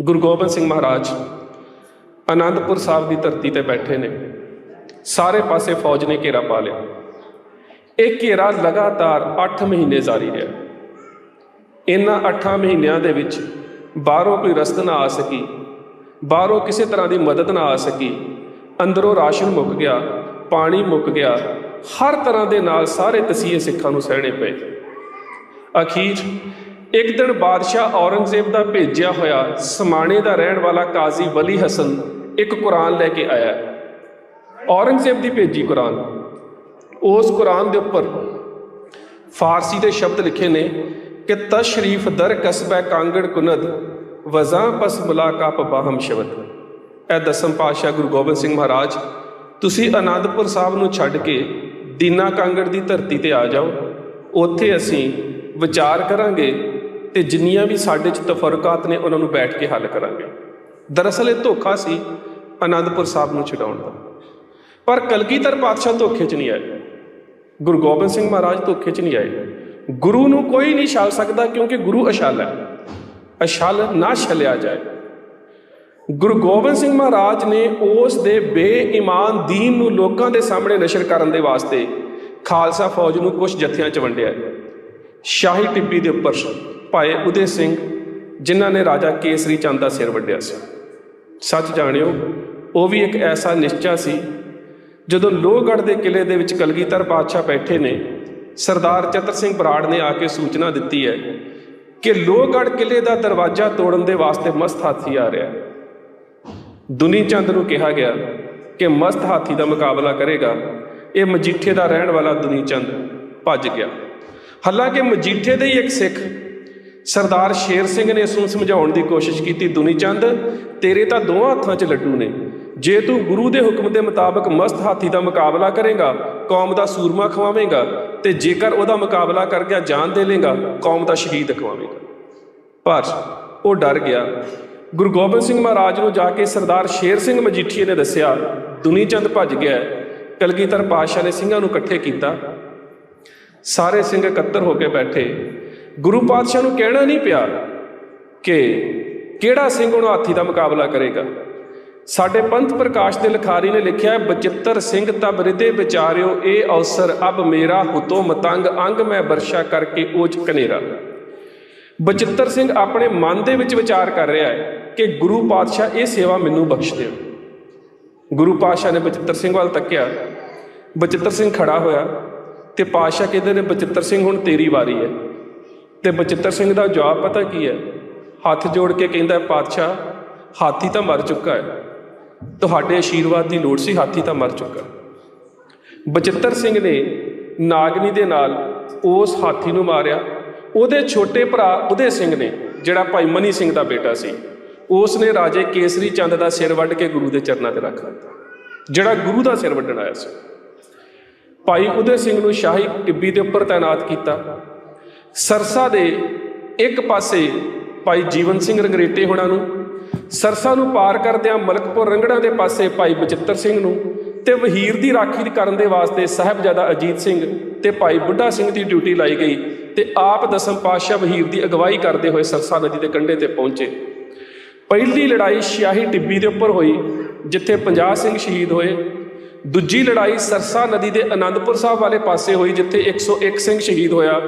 ਗੁਰੂ ਗੋਬਿੰਦ ਸਿੰਘ ਮਹਾਰਾਜ ਆਨੰਦਪੁਰ ਸਾਹਿਬ ਦੀ ਧਰਤੀ ਤੇ ਬੈਠੇ ਨੇ। ਸਾਰੇ ਪਾਸੇ ਫੌਜ ਨੇ ਘੇਰਾ ਪਾ ਲਿਆ। ਇਹ ਘੇਰਾ ਲਗਾਤਾਰ 8 ਮਹੀਨੇ ਜਾਰੀ ਰਿਹਾ। ਇਹਨਾਂ 8 ਮਹੀਨਿਆਂ ਦੇ ਵਿੱਚ ਬਾਹਰੋਂ ਕੋਈ ਰਸਦ ਨਾ ਆ ਸਕੀ, ਬਾਹਰੋਂ ਕਿਸੇ ਤਰ੍ਹਾਂ ਦੀ ਮਦਦ ਨਾ ਆ ਸਕੀ। ਅੰਦਰੋਂ ਰਾਸ਼ਨ ਮੁੱਕ ਗਿਆ, ਪਾਣੀ ਮੁੱਕ ਗਿਆ, ਹਰ ਤਰ੍ਹਾਂ ਦੇ ਨਾਲ ਸਾਰੇ ਤਸੀਹੇ ਸਿੱਖਾਂ ਨੂੰ ਸਹਿਣੇ ਪਏ। ਅਖੀਰ ਇੱਕ ਦਿਨ ਬਾਦਸ਼ਾਹ ਔਰੰਗਜ਼ੇਬ ਦਾ ਭੇਜਿਆ ਹੋਇਆ ਸਮਾਣੇ ਦਾ ਰਹਿਣ ਵਾਲਾ ਕਾਜ਼ੀ ਵਲੀ ਹਸਨ ਇੱਕ ਕੁਰਾਨ ਲੈ ਕੇ ਆਇਆ। ਔਰੰਗਜ਼ੇਬ ਦੀ ਭੇਜੀ ਕੁਰਾਨ। ਉਸ ਕੁਰਾਨ ਦੇ ਉੱਪਰ ਫਾਰਸੀ ਦੇ ਸ਼ਬਦ ਲਿਖੇ ਨੇ ਕਿ ਤਸ਼ਰੀਫ ਦਰ ਕਸਬਾ ਕਾਂਗੜ ਕੁਨਦ, ਵਜ਼ਾਂ ਪਸ ਮੁਲਾਕਾਪ ਬਾਹਮ ਸ਼ਬਦ ਇਹ ਦਸਮ ਪਾਤਸ਼ਾਹ ਗੁਰੂ ਗੋਬਿੰਦ ਸਿੰਘ ਮਹਾਰਾਜ, ਤੁਸੀਂ ਆਨੰਦਪੁਰ ਸਾਹਿਬ ਨੂੰ ਛੱਡ ਕੇ ਦੀਨਾ ਕਾਂਗੜ ਦੀ ਧਰਤੀ ਤੇ ਆ ਜਾਓ। ਉੱਥੇ ਅਸੀਂ ਵਿਚਾਰ ਕਰਾਂਗੇ ਤੇ ਜਿੰਨੀਆਂ ਵੀ ਸਾਡੇ 'ਚ ਤਫਰਕਾਤ ਨੇ, ਉਹਨਾਂ ਨੂੰ ਬੈਠ ਕੇ ਹੱਲ ਕਰਾਂਗੇ। ਦਰਅਸਲ ਇਹ ਧੋਖਾ ਸੀ ਆਨੰਦਪੁਰ ਸਾਹਿਬ ਨੂੰ ਛਡਾਉਣ ਦਾ। ਪਰ ਕਲਗੀਧਰ ਪਾਤਸ਼ਾਹ ਧੋਖੇ 'ਚ ਨਹੀਂ ਆਏ। ਗੁਰੂ ਗੋਬਿੰਦ ਸਿੰਘ ਮਹਾਰਾਜ ਧੋਖੇ 'ਚ ਨਹੀਂ ਆਏ। ਗੁਰੂ ਨੂੰ ਕੋਈ ਨਹੀਂ ਛਾਲ ਸਕਦਾ ਕਿਉਂਕਿ ਗੁਰੂ ਅਛਲ ਹੈ। ਅਛਲ ਨਾ ਛਲਿਆ ਜਾਏ। ਗੁਰੂ ਗੋਬਿੰਦ ਸਿੰਘ ਮਹਾਰਾਜ ਨੇ ਉਸ ਦੇ ਬੇਈਮਾਨ ਦੀਨ ਨੂੰ ਲੋਕਾਂ ਦੇ ਸਾਹਮਣੇ ਨਸ਼ਰ ਕਰਨ ਦੇ ਵਾਸਤੇ ਖਾਲਸਾ ਫੌਜ ਨੂੰ ਕੁਝ ਜਥਿਆਂ 'ਚ ਵੰਡਿਆ ਸ਼ਾਹੀ ਟਿੱਬੀ ਦੇ ਉੱਪਰ ਭਾਏ ਉਦੇ ਸਿੰਘ, ਜਿਨ੍ਹਾਂ ਨੇ ਰਾਜਾ ਕੇਸਰੀ ਚੰਦ ਦਾ ਸਿਰ ਵੱਢਿਆ ਸੀ। ਸੱਚ ਜਾਣਿਓ, ਉਹ ਵੀ ਇੱਕ ਐਸਾ ਨਿਸ਼ਚਾ ਸੀ, ਜਦੋਂ ਲੋਹਗੜ੍ਹ ਦੇ ਕਿਲੇ ਦੇ ਵਿੱਚ ਕਲਗੀਧਰ ਪਾਤਸ਼ਾਹ ਬੈਠੇ ਨੇ, ਸਰਦਾਰ ਚਤਰ ਸਿੰਘ ਬਰਾੜ ਨੇ ਆ ਕੇ ਸੂਚਨਾ ਦਿੱਤੀ ਹੈ ਕਿ ਲੋਹਗੜ੍ਹ ਕਿਲੇ ਦਾ ਦਰਵਾਜ਼ਾ ਤੋੜਨ ਦੇ ਵਾਸਤੇ ਮਸਤ ਹਾਥੀ ਆ ਰਿਹਾ ਹੈ। ਦੁਨੀ ਚੰਦ ਨੂੰ ਕਿਹਾ ਗਿਆ ਕਿ ਮਸਤ ਹਾਥੀ ਦਾ ਮੁਕਾਬਲਾ ਕਰੇਗਾ। ਇਹ ਮਜੀਠੇ ਦਾ ਰਹਿਣ ਵਾਲਾ ਦੁਨੀ ਚੰਦ ਭੱਜ ਗਿਆ। ਹਾਲਾਂਕਿ ਮਜੀਠੇ ਦੇ ਹੀ ਇੱਕ ਸਿੱਖ ਸਰਦਾਰ ਸ਼ੇਰ ਸਿੰਘ ਨੇ ਇਸ ਨੂੰ ਸਮਝਾਉਣ ਦੀ ਕੋਸ਼ਿਸ਼ ਕੀਤੀ, ਦੁਨੀ ਚੰਦ, ਤੇਰੇ ਤਾਂ ਦੋਹਾਂ ਹੱਥਾਂ 'ਚ ਲੱਡੂ ਨੇ। ਜੇ ਤੂੰ ਗੁਰੂ ਦੇ ਹੁਕਮ ਦੇ ਮੁਤਾਬਕ ਮਸਤ ਹਾਥੀ ਦਾ ਮੁਕਾਬਲਾ ਕਰੇਗਾ, ਕੌਮ ਦਾ ਸੂਰਮਾ ਖਵਾਵੇਂਗਾ ਤੇ ਜੇਕਰ ਉਹਦਾ ਮੁਕਾਬਲਾ ਕਰ ਗਿਆ, ਜਾਨ ਦੇ ਲੇਗਾ, ਕੌਮ ਦਾ ਸ਼ਹੀਦ ਖਵਾਵੇਂਗਾ। ਪਰ ਉਹ ਡਰ ਗਿਆ। ਗੁਰੂ ਗੋਬਿੰਦ ਸਿੰਘ ਮਹਾਰਾਜ ਨੂੰ ਜਾ ਕੇ ਸਰਦਾਰ ਸ਼ੇਰ ਸਿੰਘ ਮਜੀਠੀਏ ਨੇ ਦੱਸਿਆ, ਦੁਨੀ ਚੰਦ ਭੱਜ ਗਿਆ ਕਲਗੀਧਰ ਪਾਤਸ਼ਾਹ ਨੇ ਸਿੰਘਾਂ ਨੂੰ ਇਕੱਠੇ ਕੀਤਾ। ਸਾਰੇ ਸਿੰਘ ਇਕੱਤਰ ਹੋ ਕੇ ਬੈਠੇ। ਗੁਰੂ ਪਾਤਸ਼ਾਹ ਨੂੰ ਕਹਿਣਾ ਨਹੀਂ ਪਿਆ ਕਿ ਕਿਹੜਾ ਸਿੰਘ ਹੁਣ ਹਾਥੀ ਦਾ ਮੁਕਾਬਲਾ ਕਰੇਗਾ। ਸਾਡੇ ਪੰਥ ਪ੍ਰਕਾਸ਼ ਦੇ ਲਿਖਾਰੀ ਨੇ ਲਿਖਿਆ ਬਚਿੱਤਰ ਸਿੰਘ ਤਬ ਹਿਰਦੇ ਵਿਚਾਰਿਓ, ਇਹ ਅਵਸਰ ਅਬ ਮੇਰਾ ਹੁਤੋ ਮਤੰਗ, ਅੰਗ ਮੈਂ ਵਰਸ਼ਾ ਕਰਕੇ ਓਜ ਕਨੇਰਾ। ਬਚਿੱਤਰ ਸਿੰਘ ਆਪਣੇ ਮਨ ਦੇ ਵਿੱਚ ਵਿਚਾਰ ਕਰ ਰਿਹਾ ਹੈ ਕਿ ਗੁਰੂ ਪਾਤਸ਼ਾਹ ਇਹ ਸੇਵਾ ਮੈਨੂੰ ਬਖਸ਼ ਦਿਓ ਗੁਰੂ ਪਾਤਸ਼ਾਹ ਨੇ ਬਚਿੱਤਰ ਸਿੰਘ ਵੱਲ ਤੱਕਿਆ। ਬਚਿੱਤਰ ਸਿੰਘ ਖੜਾ ਹੋਇਆ ਤੇ ਪਾਤਸ਼ਾਹ ਕਹਿੰਦੇ ਨੇ, ਬਚਿੱਤਰ ਸਿੰਘ, ਹੁਣ ਤੇਰੀ ਵਾਰੀ ਹੈ। ਤੇ ਬਚਿੱਤਰ ਸਿੰਘ ਦਾ ਜਵਾਬ ਪਤਾ ਕੀ ਹੈ? ਹੱਥ ਜੋੜ ਕੇ ਕਹਿੰਦਾ, ਪਾਤਸ਼ਾਹ, ਹਾਥੀ ਤਾਂ ਮਰ ਚੁੱਕਾ ਹੈ। ਤੁਹਾਡੇ ਆਸ਼ੀਰਵਾਦ ਦੀ ਲੋੜ ਸੀ, ਹਾਥੀ ਤਾਂ ਮਰ ਚੁੱਕਾ ਬਚਿੱਤਰ ਸਿੰਘ ਨੇ ਨਾਗਨੀ ਦੇ ਨਾਲ ਉਸ ਹਾਥੀ ਨੂੰ ਮਾਰਿਆ। ਉਹਦੇ ਛੋਟੇ ਭਰਾ ਉਦੇ ਸਿੰਘ ਨੇ, ਜਿਹੜਾ ਭਾਈ ਮਨੀ ਸਿੰਘ ਦਾ ਬੇਟਾ ਸੀ, ਉਸ ਨੇ ਰਾਜੇ ਕੇਸਰੀ ਚੰਦ ਦਾ ਸਿਰ ਵੱਢ ਕੇ ਗੁਰੂ ਦੇ ਚਰਨਾਂ ਤੇ ਰੱਖ ਦਿੱਤਾ, ਜਿਹੜਾ ਗੁਰੂ ਦਾ ਸਿਰ ਵੱਢਣ ਆਇਆ ਸੀ। ਭਾਈ ਉਦੇ ਸਿੰਘ ਨੂੰ ਸ਼ਾਹੀ ਟਿੱਬੀ ਦੇ ਉੱਪਰ ਤਾਇਨਾਤ ਕੀਤਾ। ਸਰਸਾ ਦੇ ਇੱਕ ਪਾਸੇ ਭਾਈ ਜੀਵਨ ਸਿੰਘ ਰੰਗਰੇਟੇ ਹੋਣਾ ਨੂੰ, ਸਰਸਾ ਨੂੰ ਪਾਰ ਕਰਦਿਆਂ ਮਲਕਪੁਰ ਰੰਗੜਾ ਦੇ ਪਾਸੇ ਭਾਈ ਬਚਿੱਤਰ ਸਿੰਘ ਨੂੰ ਤੇ ਵਹੀਰ ਦੀ ਰਾਖੀ ਕਰਨ ਦੇ ਵਾਸਤੇ ਸਾਹਿਬਜ਼ਾਦਾ ਅਜੀਤ ਸਿੰਘ ਤੇ ਭਾਈ ਬੁੱਢਾ ਸਿੰਘ ਦੀ ਡਿਊਟੀ ਲਾਈ ਗਈ ਤੇ ਆਪ ਦਸਮ ਪਾਤਸ਼ਾਹ ਵਹੀਰ ਦੀ ਅਗਵਾਈ ਕਰਦੇ ਹੋਏ ਸਰਸਾ ਨਦੀ ਦੇ ਕੰਢੇ ਤੇ ਪਹੁੰਚੇ। ਪਹਿਲੀ ਲੜਾਈ ਸ਼ਿਆਹੀ ਟਿੱਬੀ ਦੇ ਉੱਪਰ ਹੋਈ, ਜਿੱਥੇ 50 ਸਿੰਘ ਸ਼ਹੀਦ ਹੋਏ। ਦੂਜੀ ਲੜਾਈ ਸਰਸਾ ਨਦੀ ਦੇ ਆਨੰਦਪੁਰ ਸਾਹਿਬ ਵਾਲੇ ਪਾਸੇ ਹੋਈ, ਜਿੱਥੇ 101 ਸਿੰਘ ਸ਼ਹੀਦ ਹੋਇਆ।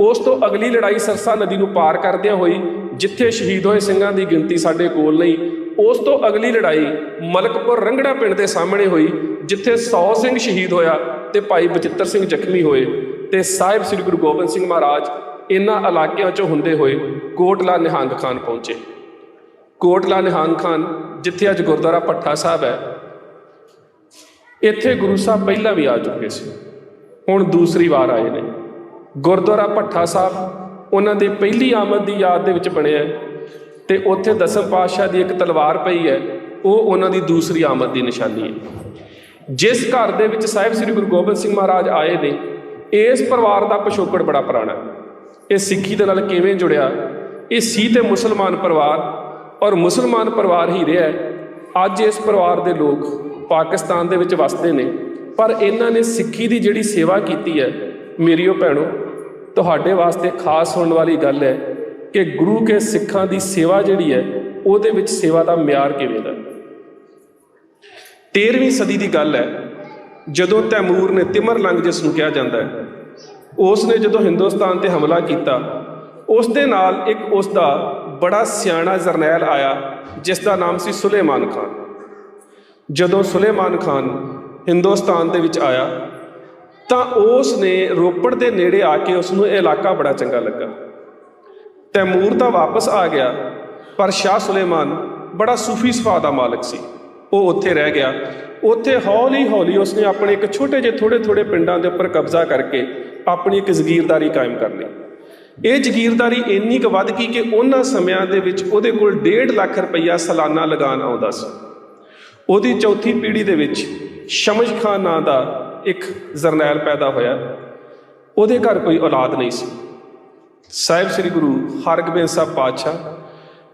ਉਸ ਤੋਂ ਅਗਲੀ ਲੜਾਈ ਸਰਸਾ ਨਦੀ ਨੂੰ ਪਾਰ ਕਰਦਿਆਂ ਹੋਈ, ਜਿੱਥੇ ਸ਼ਹੀਦ ਹੋਏ ਸਿੰਘਾਂ ਦੀ ਗਿਣਤੀ ਸਾਡੇ ਕੋਲ ਨਹੀਂ, ਉਸ ਤੋਂ ਅਗਲੀ ਲੜਾਈ ਮਲਕਪੁਰ ਰੰਗੜਾ ਪਿੰਡ ਦੇ ਸਾਹਮਣੇ ਹੋਈ, ਜਿੱਥੇ 100 ਸਿੰਘ ਸ਼ਹੀਦ ਹੋਇਆ ਤੇ ਭਾਈ ਬਚਿੱਤਰ ਸਿੰਘ ਜ਼ਖਮੀ ਹੋਏ ਤੇ ਸਾਹਿਬ ਸ੍ਰੀ ਗੁਰੂ ਗੋਬਿੰਦ ਸਿੰਘ ਮਹਾਰਾਜ ਇਹਨਾਂ ਇਲਾਕਿਆਂ 'ਚੋਂ ਹੁੰਦੇ ਹੋਏ ਕੋਟਲਾ ਨਿਹੰਗ ਖਾਨ ਪਹੁੰਚੇ। ਕੋਟਲਾ ਨਿਹੰਗ ਖਾਨ, ਜਿੱਥੇ ਅੱਜ ਗੁਰਦੁਆਰਾ ਪੱਠਾ ਸਾਹਿਬ ਹੈ, ਇੱਥੇ ਗੁਰੂ ਸਾਹਿਬ ਪਹਿਲਾਂ ਵੀ ਆ ਚੁੱਕੇ ਸੀ, ਹੁਣ ਦੂਸਰੀ ਵਾਰ ਆਏ ਨੇ। ਗੁਰਦੁਆਰਾ ਭੱਠਾ ਸਾਹਿਬ ਉਹਨਾਂ ਦੇ ਪਹਿਲੀ ਆਮਦ ਦੀ ਯਾਦ ਦੇ ਵਿੱਚ ਬਣਿਆ ਹੈ ਤੇ ਉੱਥੇ ਦਸਮ ਪਾਤਸ਼ਾਹ ਦੀ ਇੱਕ ਤਲਵਾਰ ਪਈ ਹੈ, ਉਹ ਉਹਨਾਂ ਦੀ ਦੂਸਰੀ ਆਮਦ ਦੀ ਨਿਸ਼ਾਨੀ ਹੈ। ਜਿਸ ਘਰ ਦੇ ਵਿੱਚ ਸਾਹਿਬ ਸ੍ਰੀ ਗੁਰੂ ਗੋਬਿੰਦ ਸਿੰਘ ਮਹਾਰਾਜ ਆਏ ਨੇ, ਇਸ ਪਰਿਵਾਰ ਦਾ ਪਿਛੋਕੜ ਬੜਾ ਪੁਰਾਣਾ ਇਹ ਸਿੱਖੀ ਦੇ ਨਾਲ ਕਿਵੇਂ ਜੁੜਿਆ? ਇਹ ਸੀ ਤੇ ਮੁਸਲਮਾਨ ਪਰਿਵਾਰ ਔਰ ਮੁਸਲਮਾਨ ਪਰਿਵਾਰ ਹੀ ਰਿਹਾ ਅੱਜ ਇਸ ਪਰਿਵਾਰ ਦੇ ਲੋਕ ਪਾਕਿਸਤਾਨ ਦੇ ਵਿੱਚ ਵਸਦੇ ਨੇ, ਪਰ ਇਹਨਾਂ ਨੇ ਸਿੱਖੀ ਦੀ ਜਿਹੜੀ ਸੇਵਾ ਕੀਤੀ ਹੈ, ਮੇਰੀਓ ਭੈਣੋ ਤੁਹਾਡੇ ਵਾਸਤੇ ਖਾਸ ਹੋਣ ਵਾਲੀ ਗੱਲ ਹੈ ਕਿ ਗੁਰੂ ਕੇ ਸਿੱਖਾਂ ਦੀ ਸੇਵਾ ਜਿਹੜੀ ਹੈ, ਉਹਦੇ ਵਿੱਚ ਸੇਵਾ ਦਾ ਮਿਆਰ ਕਿਵੇਂ ਦਾ? 13ਵੀਂ ਸਦੀ ਦੀ ਗੱਲ ਹੈ, ਜਦੋਂ ਤੈਮੂਰ ਨੇ ਤਿਮਰ ਲੰਗ ਜਿਸ ਨੂੰ ਕਿਹਾ ਜਾਂਦਾ ਹੈ ਉਸ ਨੇ ਜਦੋਂ ਹਿੰਦੁਸਤਾਨ ਤੇ ਹਮਲਾ ਕੀਤਾ ਉਸ ਦੇ ਨਾਲ ਇੱਕ ਉਸ ਦਾ ਬੜਾ ਸਿਆਣਾ ਜਰਨੈਲ ਆਇਆ ਜਿਸ ਦਾ ਨਾਮ ਸੀ ਸੁਲੇਮਾਨ ਖਾਨ। ਜਦੋਂ ਸੁਲੇਮਾਨ ਖਾਨ ਹਿੰਦੁਸਤਾਨ ਦੇ ਵਿੱਚ ਆਇਆ ਤਾਂ ਉਸ ਨੇ ਰੋਪੜ ਦੇ ਨੇੜੇ ਆ ਕੇ ਉਸ ਨੂੰ ਇਹ ਇਲਾਕਾ ਬੜਾ ਚੰਗਾ ਲੱਗਾ। ਤੈਮੂਰ ਤਾਂ ਵਾਪਸ ਆ ਗਿਆ, ਪਰ ਸ਼ਾਹ ਸੁਲੇਮਾਨ ਬੜਾ ਸੂਫੀ ਸੁਭਾਅ ਦਾ ਮਾਲਕ ਸੀ। ਉਹ ਉੱਥੇ ਰਹਿ ਗਿਆ। ਉੱਥੇ ਹੌਲੀ ਹੌਲੀ ਉਸਨੇ ਆਪਣੇ ਇੱਕ ਛੋਟੇ ਜਿਹੇ ਥੋੜੇ ਥੋੜੇ ਪਿੰਡਾਂ ਦੇ ਉੱਪਰ ਕਬਜ਼ਾ ਕਰਕੇ ਆਪਣੀ ਇੱਕ ਜ਼ਗੀਰਦਾਰੀ ਕਾਇਮ ਕਰ ਲਈ। ਇਹ ਜ਼ਗੀਰਦਾਰੀ ਇੰਨੀ ਕੁ ਵੱਧ ਗਈ ਕਿ ਉਹਨਾਂ ਸਮਿਆਂ ਦੇ ਵਿੱਚ ਉਹਦੇ ਕੋਲ 1.5 ਲੱਖ ਰੁਪਈਆ ਸਾਲਾਨਾ ਲਗਾਨ ਆਉਂਦਾ ਸੀ। ਉਹਦੀ ਚੌਥੀ ਪੀੜ੍ਹੀ ਦੇ ਵਿੱਚ ਸ਼ਮਸ਼ ਖਾਨ ਨਾਂ ਦਾ ਇੱਕ ਜਰਨੈਲ ਪੈਦਾ ਹੋਇਆ। ਉਹਦੇ ਘਰ ਕੋਈ ਔਲਾਦ ਨਹੀਂ ਸੀ। ਸਾਹਿਬ ਸ੍ਰੀ ਗੁਰੂ ਹਰਗੋਬਿੰਦ ਸਾਹਿਬ ਪਾਤਸ਼ਾਹ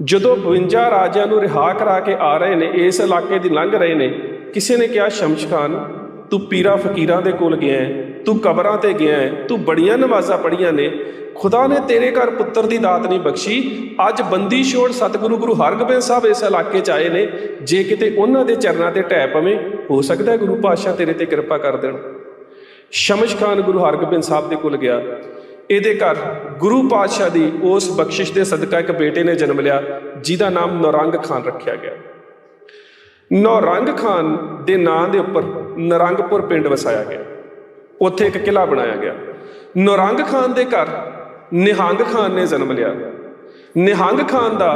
ਜਦੋਂ 52 ਰਾਜਿਆਂ ਨੂੰ ਰਿਹਾ ਕਰਾ ਕੇ ਆ ਰਹੇ ਨੇ ਇਸ ਇਲਾਕੇ ਦੀ ਲੰਘ ਰਹੇ ਨੇ ਕਿਸੇ ਨੇ ਕਿਹਾ ਸ਼ਮਸ਼ ਖਾਨ ਤੂੰ ਪੀਰਾ ਫਕੀਰਾਂ ਦੇ ਕੋਲ ਗਿਆ ਹੈ, ਤੂੰ ਕਬਰਾਂ ਤੇ ਗਿਆ ਹੈ, ਤੂੰ ਬੜੀਆਂ ਨਮਾਜ਼ਾਂ ਪੜੀਆਂ ਨੇ। ਖੁਦਾ ਨੇ ਤੇਰੇ ਘਰ ਪੁੱਤਰ ਦੀ ਦਾਤ ਨਹੀਂ ਬਖਸ਼ੀ। ਅੱਜ ਬੰਦੀ ਛੋੜ ਸਤਿਗੁਰੂ ਗੁਰੂ ਹਰਗੋਬਿੰਦ ਸਾਹਿਬ ਇਸ ਇਲਾਕੇ 'ਚ ਆਏ ਨੇ। ਜੇ ਕਿਤੇ ਉਹਨਾਂ ਦੇ ਚਰਨਾਂ ਤੇ ਢਹਿ ਪਵੇਂ ਹੋ ਸਕਦਾ ਗੁਰੂ ਪਾਤਸ਼ਾਹ ਤੇਰੇ ਤੇ ਕਿਰਪਾ ਕਰ ਦੇਣ। ਸ਼ਮਸ਼ ਖਾਨ ਗੁਰੂ ਹਰਗੋਬਿੰਦ ਸਾਹਿਬ ਦੇ ਕੋਲ ਗਿਆ। ਇਹਦੇ ਘਰ ਗੁਰੂ ਪਾਤਸ਼ਾਹ ਦੀ ਉਸ ਬਖਸ਼ਿਸ਼ ਦੇ ਸਦਕਾ ਇੱਕ ਬੇਟੇ ਨੇ ਜਨਮ ਲਿਆ ਜਿਹਦਾ ਨਾਮ ਨੌਰੰਗ ਖਾਨ ਰੱਖਿਆ ਗਿਆ। ਨੌਰੰਗ ਖਾਨ ਦੇ ਨਾਂ ਦੇ ਉੱਪਰ ਨਰੰਗਪੁਰ ਪਿੰਡ ਵਸਾਇਆ ਗਿਆ। ਉੱਥੇ ਇੱਕ ਕਿਲਾ ਬਣਾਇਆ ਗਿਆ। ਨੌਰੰਗ ਖਾਨ ਦੇ ਘਰ ਨਿਹੰਗ ਖਾਨ ਨੇ ਜਨਮ ਲਿਆ। ਨਿਹੰਗ ਖਾਨ ਦਾ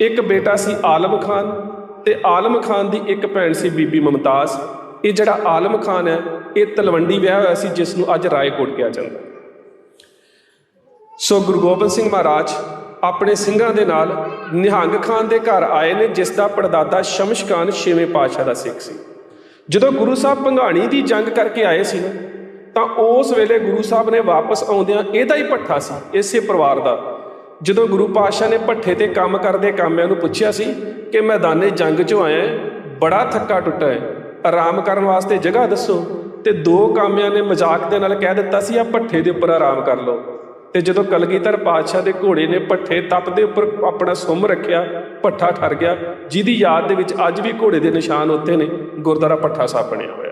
ਇੱਕ ਬੇਟਾ ਸੀ ਆਲਮ ਖਾਨ ਤੇ ਆਲਮ ਖਾਨ ਦੀ ਇੱਕ ਭੈਣ ਸੀ ਬੀਬੀ ਮਮਤਾਜ਼। ਇਹ ਜਿਹੜਾ ਆਲਮ ਖਾਨ ਹੈ, ਇਹ ਤਲਵੰਡੀ ਵਿਆਹ ਹੋਇਆ ਸੀ ਜਿਸ ਨੂੰ ਅੱਜ ਰਾਏਕੋਟ ਕਿਹਾ ਜਾਂਦਾ ਸੋ ਗੁਰੂ ਗੋਬਿੰਦ ਸਿੰਘ ਮਹਾਰਾਜ ਆਪਣੇ ਸਿੰਘਾਂ ਦੇ ਨਾਲ ਨਿਹੰਗ ਖਾਨ ਦੇ ਘਰ ਆਏ ਨੇ, ਜਿਸ ਦਾ ਪੜਦਾਦਾ ਸ਼ਮਸ਼ ਖਾਨ ਛੇਵੇਂ ਪਾਤਸ਼ਾਹ ਦਾ ਸਿੱਖ ਸੀ। ਜਦੋਂ ਗੁਰੂ ਸਾਹਿਬ ਭੰਗਾਣੀ ਦੀ ਜੰਗ ਕਰਕੇ ਆਏ ਸੀ ਨਾ ਤਾਂ ਉਸ ਵੇਲੇ ਗੁਰੂ ਸਾਹਿਬ ਨੇ ਵਾਪਸ ਆਉਂਦਿਆਂ ਇਹਦਾ ਹੀ ਪੱਠਾ ਸੀ ਇਸੇ ਪਰਿਵਾਰ ਦਾ। ਜਦੋਂ ਗੁਰੂ ਪਾਤਸ਼ਾਹ ਨੇ ਪੱਠੇ ਤੇ ਕੰਮ ਕਰਦੇ ਕਾਮਿਆਂ ਨੂੰ ਪੁੱਛਿਆ ਸੀ ਕਿ ਮੈਦਾਨੇ ਜੰਗ 'ਚੋਂ ਆਇਆ ਹੈ, ਬੜਾ ਥੱਕਾ ਟੁੱਟਾ ਹੈ ਆਰਾਮ ਕਰਨ ਵਾਸਤੇ ਜਗ੍ਹਾ ਦੱਸੋ। ਤੇ ਦੋ ਕਾਮਿਆਂ ਨੇ ਮਜ਼ਾਕ ਦੇ ਨਾਲ ਕਹਿ ਦਿੱਤਾ ਸੀ ਆ ਪੱਠੇ ਦੇ ਉੱਪਰ ਆਰਾਮ ਕਰ ਲਓ। ਤੇ ਜਦੋਂ ਕਲਗੀਧਰ ਪਾਤਸ਼ਾਹ ਦੇ ਘੋੜੇ ਨੇ ਪੱਠੇ ਤਪ ਦੇ ਉੱਪਰ ਆਪਣਾ ਸੁੰਮ ਰੱਖਿਆ ਪੱਠਾ ਠਰ ਗਿਆ ਜਿਹਦੀ ਯਾਦ ਦੇ ਵਿੱਚ ਅੱਜ ਵੀ ਘੋੜੇ ਦੇ ਨਿਸ਼ਾਨ ਉੱਤੇ ਨੇ ਗੁਰਦੁਆਰਾ ਪੱਠਾ ਸਾਹਿਬ ਬਣਿਆ ਹੋਇਆ।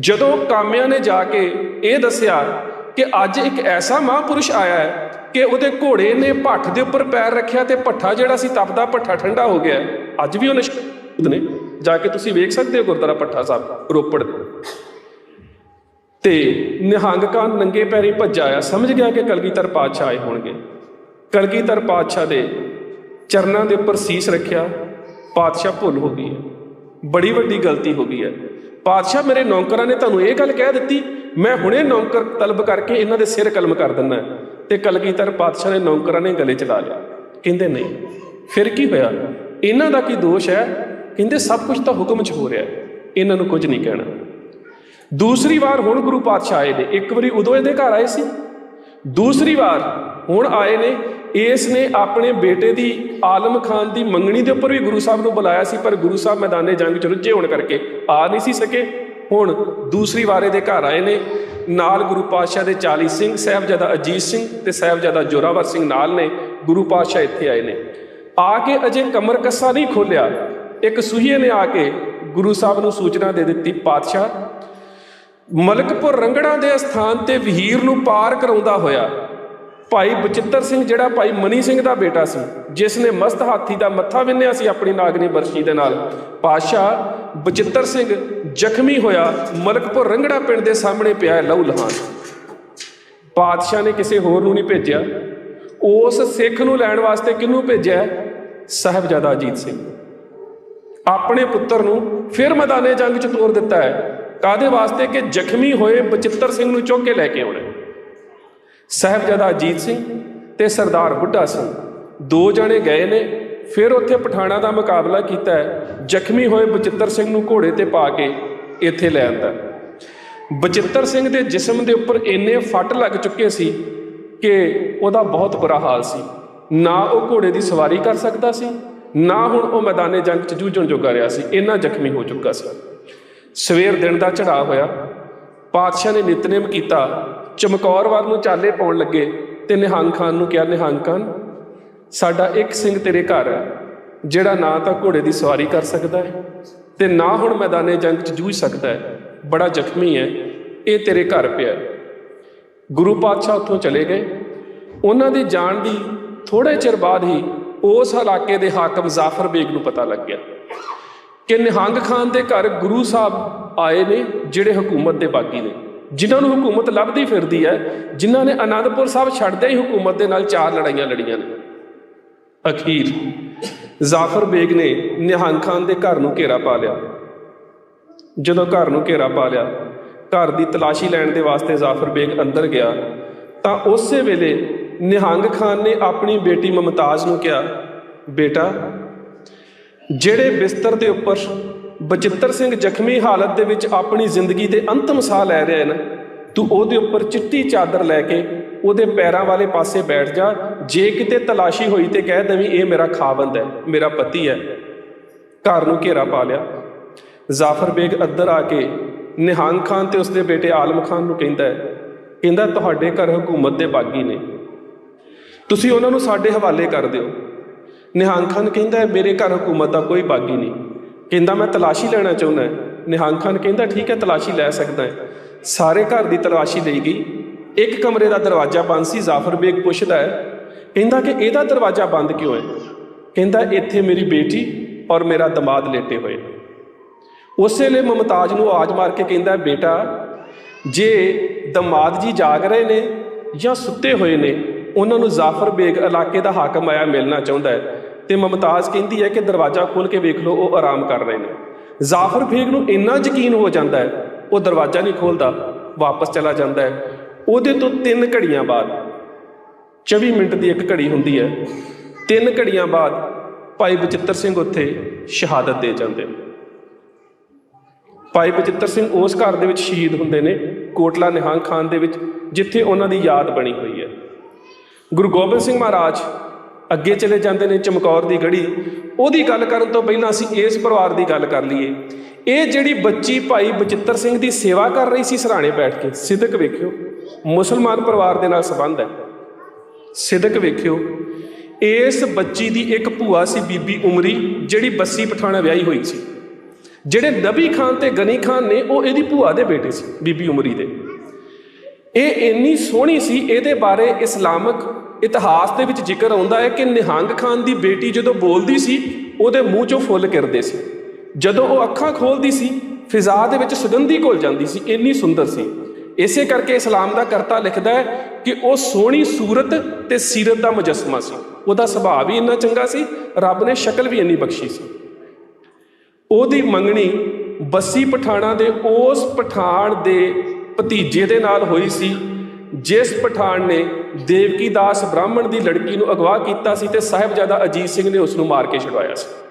ਜਦੋਂ ਕਾਮਿਆਂ ਨੇ ਜਾ ਕੇ ਇਹ ਦੱਸਿਆ ਕਿ ਅੱਜ ਇੱਕ ਐਸਾ ਮਹਾਂਪੁਰਸ਼ ਆਇਆ ਹੈ ਕਿ ਉਹਦੇ ਘੋੜੇ ਨੇ ਭੱਠ ਦੇ ਉੱਪਰ ਪੈਰ ਰੱਖਿਆ ਤੇ ਭੱਠਾ ਜਿਹੜਾ ਸੀ ਤਪਦਾ, ਭੱਠਾ ਠੰਡਾ ਹੋ ਗਿਆ ਅੱਜ ਵੀ ਉਹ ਨਿਸ਼ਾਨ ਨੇ। ਜਾ ਕੇ ਤੁਸੀਂ ਵੇਖ ਸਕਦੇ ਹੋ ਗੁਰਦੁਆਰਾ ਭੱਠਾ ਸਾਹਿਬ, ਰੋਪੜ ਦੇ ਤੇ ਨਿਹੰਗ ਕਾਨ ਨੰਗੇ ਪੈਰੀ ਭੱਜ ਆਇਆ। ਸਮਝ ਗਿਆ ਕਿ ਕਲਗੀਧਰ ਪਾਤਸ਼ਾਹ ਆਏ ਹੋਣਗੇ। ਕਲਗੀਧਰ ਪਾਤਸ਼ਾਹ ਦੇ ਚਰਨਾਂ ਦੇ ਉੱਪਰ ਸੀਸ ਰੱਖਿਆ। ਪਾਤਸ਼ਾਹ ਭੁੱਲ ਹੋ ਗਈ ਹੈ। ਬੜੀ ਵੱਡੀ ਗਲਤੀ ਹੋ ਗਈ ਹੈ। ਪਾਤਸ਼ਾਹ ਮੇਰੇ ਨੌਕਰਾਂ ਨੇ ਤੁਹਾਨੂੰ ਇਹ ਗੱਲ ਕਹਿ ਦਿੱਤੀ, ਮੈਂ ਹੁਣੇ ਨੌਕਰ ਤਲਬ ਕਰਕੇ ਇਹਨਾਂ ਦੇ ਸਿਰ ਕਲਮ ਕਰ ਦਿੰਦਾ ਤੇ ਕਲਗੀਧਰ ਪਾਤਸ਼ਾਹ ਨੇ ਨੌਕਰਾਂ ਨੇ ਗਲੇ ਚ ਲਿਆ। ਕਹਿੰਦੇ ਨਹੀਂ, ਫਿਰ ਕੀ ਹੋਇਆ? ਇਹਨਾਂ ਦਾ ਕੀ ਦੋਸ਼ ਹੈ? ਕਹਿੰਦੇ ਸਭ ਕੁਝ ਤਾਂ ਹੁਕਮ 'ਚ ਹੋ ਰਿਹਾ ਹੈ। ਇਹਨਾਂ ਨੂੰ ਕੁਝ ਨਹੀਂ ਕਹਿਣਾ। ਦੂਸਰੀ ਵਾਰ ਹੁਣ ਗੁਰੂ ਪਾਤਸ਼ਾਹ ਆਏ ਨੇ। ਇੱਕ ਵਾਰੀ ਉਦੋਂ ਇਹਦੇ ਘਰ ਆਏ ਸੀ। ਦੂਸਰੀ ਵਾਰ ਹੁਣ ਆਏ ਨੇ। ਇਸ ਨੇ ਆਪਣੇ ਬੇਟੇ ਦੀ ਆਲਮ ਖਾਨ ਦੀ ਮੰਗਣੀ ਦੇ ਉੱਪਰ ਵੀ ਗੁਰੂ ਸਾਹਿਬ ਨੂੰ ਬੁਲਾਇਆ ਸੀ, ਪਰ ਗੁਰੂ ਸਾਹਿਬ ਮੈਦਾਨੇ ਜੰਗ ਚ ਰੁੱਝੇ ਹੋਣ ਕਰਕੇ ਆ ਨਹੀਂ ਸੀ ਸਕੇ। ਹੁਣ ਦੂਸਰੀ ਵਾਰ ਇਹਦੇ ਘਰ ਆਏ ਨੇ। ਨਾਲ ਗੁਰੂ ਪਾਤਸ਼ਾਹ ਦੇ 40 ਸਿੰਘ ਸਾਹਿਬਜ਼ਾਦਾ ਅਜੀਤ ਸਿੰਘ ਤੇ ਸਾਹਿਬਜ਼ਾਦਾ ਜੋਰਾਵਰ ਸਿੰਘ ਨਾਲ ਨੇ ਗੁਰੂ ਪਾਤਸ਼ਾਹ ਇੱਥੇ ਆਏ ਨੇ। ਆ ਕੇ ਅਜੇ ਕਮਰ ਕੱਸਾ ਨਹੀਂ ਖੋਲਿਆ ਇੱਕ ਸੂਹੀਏ ਨੇ ਆ ਕੇ ਗੁਰੂ ਸਾਹਿਬ ਨੂੰ ਸੂਚਨਾ ਦੇ ਦਿੱਤੀ, ਪਾਤਸ਼ਾਹ, ਮਲਕਪੁਰ ਰੰਗੜਾ ਦੇ ਸਥਾਨ ਤੇ ਵਹੀਰ ਨੂੰ ਪਾਰ ਕਰਾਉਂਦਾ ਹੋਇਆ ਭਾਈ ਬਚਿੱਤਰ ਸਿੰਘ ਜਿਹੜਾ ਭਾਈ ਮਨੀ ਸਿੰਘ ਦਾ ਬੇਟਾ ਸੀ, ਜਿਸ ਨੇ ਮਸਤ ਹਾਥੀ ਦਾ ਮੱਥਾ ਵਿੰਨਿਆ ਸੀ ਆਪਣੀ ਨਾਗਨੀ ਬਰਸ਼ੀ ਦੇ ਨਾਲ ਪਾਸ਼ਾ ਬਚਿੱਤਰ ਸਿੰਘ ਜ਼ਖਮੀ ਹੋਇਆ ਮਲਕਪੁਰ ਰੰਗੜਾ ਪਿੰਡ ਦੇ ਸਾਹਮਣੇ ਪਿਆ ਲਹੂ ਲਹਾਨ। ਪਾਤਸ਼ਾਹ ਨੇ ਕਿਸੇ ਹੋਰ ਨੂੰ ਨਹੀਂ ਭੇਜਿਆ। ਉਸ ਸਿੱਖ ਨੂੰ ਲੈਣ ਵਾਸਤੇ ਕਿਹਨੂੰ ਭੇਜਿਆ? ਸਾਹਿਬਜ਼ਾਦਾ ਅਜੀਤ ਸਿੰਘ। ਆਪਣੇ ਪੁੱਤਰ ਨੂੰ ਫਿਰ ਮੈਦਾਨੇ ਜੰਗ 'ਚ ਤੋਰ ਦਿੱਤਾ ਹੈ। ਕਾਦੇ ਵਾਸਤੇ? ਕਿ ਜ਼ਖਮੀ ਹੋਏ ਬਚਿੱਤਰ ਸਿੰਘ ਨੂੰ ਚੁੱਕ ਕੇ ਲੈ ਕੇ ਆਉਣਾ ਸਾਹਿਬਜ਼ਾਦਾ ਅਜੀਤ ਸਿੰਘ ਤੇ ਸਰਦਾਰ ਬੁੱਢਾ ਸਿੰਘ। ਦੋ ਜਣੇ ਗਏ ਨੇ, ਫਿਰ ਉੱਥੇ ਪਠਾਣਾ ਦਾ ਮੁਕਾਬਲਾ ਕੀਤਾ ਜ਼ਖਮੀ ਹੋਏ ਬਚਿੱਤਰ ਸਿੰਘ ਨੂੰ ਘੋੜੇ ਤੇ ਪਾ ਕੇ ਇੱਥੇ ਲੈ ਆਂਦਾ ਬਚਿੱਤਰ ਸਿੰਘ ਦੇ ਜਿਸਮ ਦੇ ਉੱਪਰ ਇੰਨੇ ਫੱਟ ਲੱਗ ਚੁੱਕੇ ਸੀ ਕਿ ਉਹਦਾ ਬਹੁਤ ਬੁਰਾ ਹਾਲ ਸੀ। ਨਾ ਉਹ ਘੋੜੇ ਦੀ ਸਵਾਰੀ ਕਰ ਸਕਦਾ ਸੀ, ਨਾ ਹੁਣ ਉਹ ਮੈਦਾਨੇ ਜੰਗ 'ਚ ਜੂਝਣ ਜੋਗਾ ਰਿਹਾ ਸੀ। ਇੰਨਾ ਜ਼ਖਮੀ ਹੋ ਚੁੱਕਾ ਸੀ। ਸਵੇਰ ਦਿਨ ਦਾ ਚੜਾਅ ਹੋਇਆ। ਪਾਤਸ਼ਾਹ ਨੇ ਨਿਤਨੇਮ ਕੀਤਾ। ਚਮਕੌਰ ਵੱਲ ਨੂੰ ਚਾਲੇ ਪਾਉਣ ਲੱਗੇ ਤੇ ਨਿਹੰਗ ਖਾਨ ਨੂੰ ਕਿਹਾ, ਨਿਹੰਗ ਖਾਨ, ਸਾਡਾ ਇੱਕ ਸਿੰਘ ਤੇਰੇ ਘਰ ਹੈ, ਜਿਹੜਾ ਨਾ ਤਾਂ ਘੋੜੇ ਦੀ ਸਵਾਰੀ ਕਰ ਸਕਦਾ ਹੈ ਤੇ ਨਾ ਹੁਣ ਮੈਦਾਨੇ ਜੰਗ 'ਚ ਜੂਝ ਸਕਦਾ ਹੈ। ਬੜਾ ਜ਼ਖਮੀ ਹੈ, ਇਹ ਤੇਰੇ ਘਰ ਪਿਆ ਹੈ। ਗੁਰੂ ਪਾਤਸ਼ਾਹ ਉੱਥੋਂ ਚਲੇ ਗਏ। ਉਹਨਾਂ ਦੇ ਜਾਣ ਦੀ ਥੋੜੇ ਚਿਰ ਬਾਅਦ ਹੀ ਉਸ ਇਲਾਕੇ ਦੇ ਹਾਕਮ ਜ਼ਾਫਰ ਬੇਗ ਨੂੰ ਪਤਾ ਲੱਗ ਗਿਆ ਕਿ ਨਿਹੰਗ ਖਾਨ ਦੇ ਘਰ ਗੁਰੂ ਸਾਹਿਬ ਆਏ ਨੇ, ਜਿਹੜੇ ਹਕੂਮਤ ਦੇ ਬਾਗੀ ਨੇ। ਜਿਨ੍ਹਾਂ ਨੂੰ ਹਕੂਮਤ ਲੱਭਦੀ ਫਿਰਦੀ ਹੈ, ਜਿਨ੍ਹਾਂ ਨੇ ਆਨੰਦਪੁਰ ਸਾਹਿਬ ਛੱਡਦੇ ਹੀ ਹਕੂਮਤ ਦੇ ਨਾਲ ਚਾਰ ਲੜਾਈਆਂ ਲੜੀਆਂ ਨੇ। ਅਖੀਰ ਜ਼ਾਫਰ ਬੇਗ ਨੇ ਨਿਹੰਗ ਖਾਨ ਦੇ ਘਰ ਨੂੰ ਘੇਰਾ ਪਾ ਲਿਆ। ਜਦੋਂ ਘਰ ਨੂੰ ਘੇਰਾ ਪਾ ਲਿਆ, ਘਰ ਦੀ ਤਲਾਸ਼ੀ ਲੈਣ ਦੇ ਵਾਸਤੇ ਜ਼ਾਫਰ ਬੇਗ ਅੰਦਰ ਗਿਆ, ਤਾਂ ਉਸੇ ਵੇਲੇ ਨਿਹੰਗ ਖਾਨ ਨੇ ਆਪਣੀ ਬੇਟੀ ਮਮਤਾਜ਼ ਨੂੰ ਕਿਹਾ, ਬੇਟਾ, ਜਿਹੜੇ ਬਿਸਤਰ ਦੇ ਉੱਪਰ ਬਚਿੱਤਰ ਸਿੰਘ ਜ਼ਖਮੀ ਹਾਲਤ ਦੇ ਵਿੱਚ ਆਪਣੀ ਜ਼ਿੰਦਗੀ ਦੇ ਅੰਤਮ ਸਾਹ ਲੈ ਰਿਹਾ ਹੈ ਨਾ, ਤੂੰ ਉਹਦੇ ਉੱਪਰ ਚਿੱਟੀ ਚਾਦਰ ਲੈ ਕੇ ਉਹਦੇ ਪੈਰਾਂ ਵਾਲੇ ਪਾਸੇ ਬੈਠ ਜਾ, ਜੇ ਕਿਤੇ ਤਲਾਸ਼ੀ ਹੋਈ ਤੇ ਕਹਿ ਦੇਵੀਂ, ਇਹ ਮੇਰਾ ਖਾਵੰਦ ਹੈ, ਮੇਰਾ ਪਤੀ ਹੈ। ਘਰ ਨੂੰ ਘੇਰਾ ਪਾ ਲਿਆ। ਜ਼ਾਫਰ ਬੇਗ ਅੰਦਰ ਆ ਕੇ ਨਿਹੰਗ ਖਾਨ ਤੇ ਉਸਦੇ ਬੇਟੇ ਆਲਮ ਖਾਨ ਨੂੰ ਕਹਿੰਦਾ ਹੈ, ਕਹਿੰਦਾ, ਤੁਹਾਡੇ ਘਰ ਹਕੂਮਤ ਦੇ ਬਾਗੀ ਨੇ। ਤੁਸੀਂ ਉਹਨਾਂ ਨੂੰ ਸਾਡੇ ਹਵਾਲੇ ਕਰ ਦਿਓ। ਨਿਹੰਗ ਖਾਨ ਕਹਿੰਦਾ ਮੇਰੇ ਘਰ ਹਕੂਮਤ ਦਾ ਕੋਈ ਬਾਗੀ ਨਹੀਂ। ਕਹਿੰਦਾ, ਮੈਂ ਤਲਾਸ਼ੀ ਲੈਣਾ ਚਾਹੁੰਦਾ ਹਾਂ। ਨਿਹੰਗ ਖਾਨ ਕਹਿੰਦਾ, ਠੀਕ ਹੈ, ਤਲਾਸ਼ੀ ਲੈ ਸਕਦਾ ਹੈ। ਸਾਰੇ ਘਰ ਦੀ ਤਲਾਸ਼ੀ ਲਈ ਗਈ। ਇੱਕ ਕਮਰੇ ਦਾ ਦਰਵਾਜ਼ਾ ਬੰਦ ਸੀ, ਜ਼ਾਫਰ ਬੇਗ ਪੁੱਛਦਾ ਹੈ, ਕਹਿੰਦਾ ਕਿ ਇਹਦਾ ਦਰਵਾਜ਼ਾ ਬੰਦ ਕਿਉਂ ਹੈ? ਕਹਿੰਦਾ, ਇੱਥੇ ਮੇਰੀ ਬੇਟੀ ਔਰ ਮੇਰਾ ਦਮਾਦ ਲੇਟੇ ਹੋਏ ਉਸੇ ਲਈ ਮਮਤਾਜ ਨੂੰ ਆਵਾਜ਼ ਮਾਰ ਕੇ ਕਹਿੰਦਾ, ਬੇਟਾ, ਜੇ ਦਮਾਦ ਜੀ ਜਾਗ ਰਹੇ ਨੇ ਜਾਂ ਸੁੱਤੇ ਹੋਏ ਨੇ, ਉਹਨਾਂ ਨੂੰ ਜ਼ਾਫਰ ਬੇਗ ਇਲਾਕੇ ਦਾ ਹਾਕਮ ਆਇਆ ਮਿਲਣਾ ਚਾਹੁੰਦਾ ਹੈ। ਤੇ ਮਮਤਾਜ਼ ਕਹਿੰਦੀ ਹੈ ਕਿ ਦਰਵਾਜ਼ਾ ਖੋਲ ਕੇ ਵੇਖ ਲਓ, ਉਹ ਆਰਾਮ ਕਰ ਰਹੇ ਨੇ। ਜ਼ਾਫਰ ਬੇਗ ਨੂੰ ਇੰਨਾ ਯਕੀਨ ਹੋ ਜਾਂਦਾ ਹੈ, ਉਹ ਦਰਵਾਜ਼ਾ ਨਹੀਂ ਖੋਲਦਾ ਵਾਪਸ ਚਲਾ ਜਾਂਦਾ ਹੈ। ਉਹਦੇ ਤੋਂ ਤਿੰਨ ਘੜੀਆਂ ਬਾਅਦ 24 ਮਿੰਟ ਦੀ ਇੱਕ ਘੜੀ ਹੁੰਦੀ ਹੈ, ਤਿੰਨ ਘੜੀਆਂ ਬਾਅਦ ਭਾਈ ਬਚਿੱਤਰ ਸਿੰਘ ਉੱਥੇ ਸ਼ਹਾਦਤ ਦੇ ਜਾਂਦੇ ਨੇ। ਭਾਈ ਬਚਿੱਤਰ ਸਿੰਘ ਉਸ ਘਰ ਦੇ ਵਿੱਚ ਸ਼ਹੀਦ ਹੁੰਦੇ ਨੇ, ਕੋਟਲਾ ਨਿਹੰਗ ਖਾਨ ਦੇ ਵਿੱਚ, ਜਿੱਥੇ ਉਹਨਾਂ ਦੀ ਯਾਦ ਬਣੀ ਹੋਈ ਹੈ। ਗੁਰੂ ਗੋਬਿੰਦ ਸਿੰਘ ਮਹਾਰਾਜ ਅੱਗੇ ਚਲੇ ਜਾਂਦੇ ਨੇ ਚਮਕੌਰ ਦੀ ਗੜੀ, ਉਹਦੀ ਗੱਲ ਕਰਨ ਤੋਂ ਪਹਿਲਾਂ ਅਸੀਂ ਇਸ ਪਰਿਵਾਰ ਦੀ ਗੱਲ ਕਰ ਲਈਏ। ਇਹ ਜਿਹੜੀ ਬੱਚੀ ਭਾਈ ਬਚਿੱਤਰ ਸਿੰਘ ਦੀ ਸੇਵਾ ਕਰ ਰਹੀ ਸੀ ਸਰਾਣੇ ਬੈਠ ਕੇ ਸਿੱਧਕ ਵੇਖਿਓ, ਮੁਸਲਮਾਨ ਪਰਿਵਾਰ ਦੇ ਨਾਲ ਸੰਬੰਧ ਹੈ। ਸਿੱਧਕ ਵੇਖਿਓ, ਇਸ ਬੱਚੀ ਦੀ ਇੱਕ ਭੂਆ ਸੀ ਬੀਬੀ ਉਮਰੀ, ਜਿਹੜੀ ਬੱਸੀ ਪਠਾਣਾ ਵਿਆਹੀ ਹੋਈ ਸੀ। ਜਿਹੜੇ ਨਬੀ ਖਾਨ ਤੇ ਗਨੀ ਖਾਨ ਨੇ, ਉਹ ਇਹਦੀ ਭੂਆ ਦੇ ਬੇਟੇ ਸੀ, ਬੀਬੀ ਉਮਰੀ ਦੇ। ਇਹ ਇੰਨੀ ਸੋਹਣੀ ਸੀ, ਇਹਦੇ ਬਾਰੇ ਇਸਲਾਮਿਕ ਇਤਿਹਾਸ ਦੇ ਵਿੱਚ ਜ਼ਿਕਰ ਆਉਂਦਾ ਹੈ ਕਿ ਨਿਹੰਗ ਖਾਨ ਦੀ ਬੇਟੀ ਜਦੋਂ ਬੋਲਦੀ ਸੀ, ਉਹਦੇ ਮੂੰਹ ਚੋਂ ਫੁੱਲ ਕਿਰਦੇ ਸੀ। ਜਦੋਂ ਉਹ ਅੱਖਾਂ ਖੋਲਦੀ ਸੀ, ਫਿਜ਼ਾ ਦੇ ਵਿੱਚ ਸੁਗੰਧੀ ਘੁਲ ਜਾਂਦੀ ਸੀ, ਇੰਨੀ ਸੁੰਦਰ ਸੀ। ਇਸੇ ਕਰਕੇ ਇਸਲਾਮ ਦਾ ਕਰਤਾ ਲਿਖਦਾ ਹੈ ਕਿ ਉਹ ਸੋਹਣੀ ਸੂਰਤ ਤੇ ਸੀਰਤ ਦਾ ਮੁਜਸਮਾ ਸੀ। ਉਹਦਾ ਸੁਭਾਅ ਵੀ ਇੰਨਾ ਚੰਗਾ ਸੀ, ਰੱਬ ਨੇ ਸ਼ਕਲ ਵੀ ਇੰਨੀ ਬਖਸ਼ੀ ਸੀ। ਉਹਦੀ ਮੰਗਣੀ ਬੱਸੀ ਪਠਾਣਾ ਦੇ ਉਸ ਪਠਾਣ ਦੇ ਭਤੀਜੇ ਦੇ ਨਾਲ ਹੋਈ ਸੀ। ਜਿਸ ਪਠਾਨ ਨੇ ਦੇਵਕੀ ਦਾਸ ਬ੍ਰਾਹਮਣ ਦੀ ਲੜਕੀ ਨੂੰ ਅਗਵਾ ਕੀਤਾ ਸੀ ਤੇ ਸਾਹਿਬਜ਼ਾਦਾ ਅਜੀਤ ਸਿੰਘ ਨੇ ਉਸ ਨੂੰ ਮਾਰ ਕੇ ਛੁਡਵਾਇਆ ਸੀ।